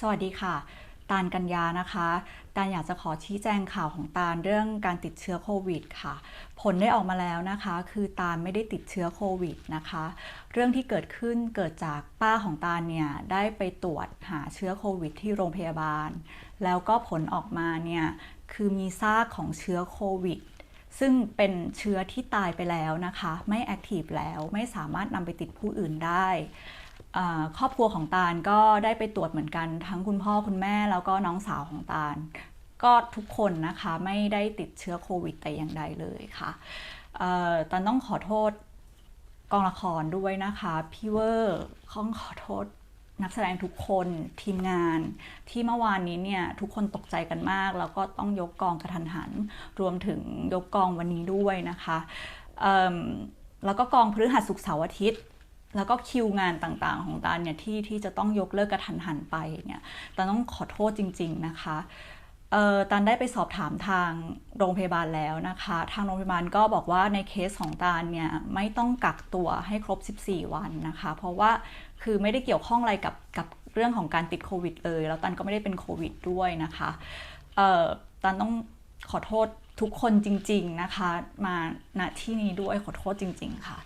สวัสดีค่ะ ตาลกัญญานะคะ ตาลอยากจะขอชี้แจงข่าวของตาลเรื่องการติดเชื้อโควิดค่ะ ผลได้ออกมาแล้วนะคะ คือตาลไม่ได้ติดเชื้อโควิดนะคะ เรื่องที่เกิดขึ้นเกิดจากป้าของตาลเนี่ยได้ไปตรวจหาเชื้อโควิด ที่โรงพยาบาล แล้วก็ผลออกมาเนี่ยคือมีซากของเชื้อโควิดซึ่งเป็นเชื้อที่ตายไปแล้วนะคะ ไม่แอคทีฟแล้วไม่สามารถนำไปติดผู้อื่นได้ ครอบครัวของตาลก็ได้ไปตรวจเหมือนกัน ทั้งคุณพ่อคุณแม่แล้วก็น้องสาวของตาล ก็ทุกคนนะคะไม่ได้ติดเชื้อโควิดแต่อย่างใดเลยค่ะตาลต้องขอโทษกองละครด้วยนะคะพี่เวอร์ต้องขอโทษนักแสดงทุกคนทีมงานที่เมื่อวานนี้เนี่ยทุกคนตกใจกันมาก แล้วก็ต้องยกกองกระทันหัน รวมถึงยกกองวันนี้ด้วยนะคะแล้วก็กองพฤหัสศุกร์เสาร์อาทิตย์ แล้วก็คิวงานต่างๆ ของตาลเนี่ยที่ที่จะต้องยกเลิกกระทันหันไปเนี่ยตาต้องขอโทษจริง ๆนะคะเอ่อตาลได้ไปสอบถามทางโรงพยาบาลแล้วนะคะ ทางโรงพยาบาลก็บอกว่าในเคสของตาเนี่ยไม่ต้องกักตัวให้ครบ 14 วันนะคะ เพราะว่าคือไม่ได้เกี่ยวข้องอะไรกับกับเรื่องของการติดโควิดเลย แล้วตันก็ไม่ได้เป็นโควิดด้วยนะคะเอ่อตันต้องขอโทษทุกคนจริง ๆนะคะ มาณที่นี้ด้วยขอโทษจริง ๆ ค่ะ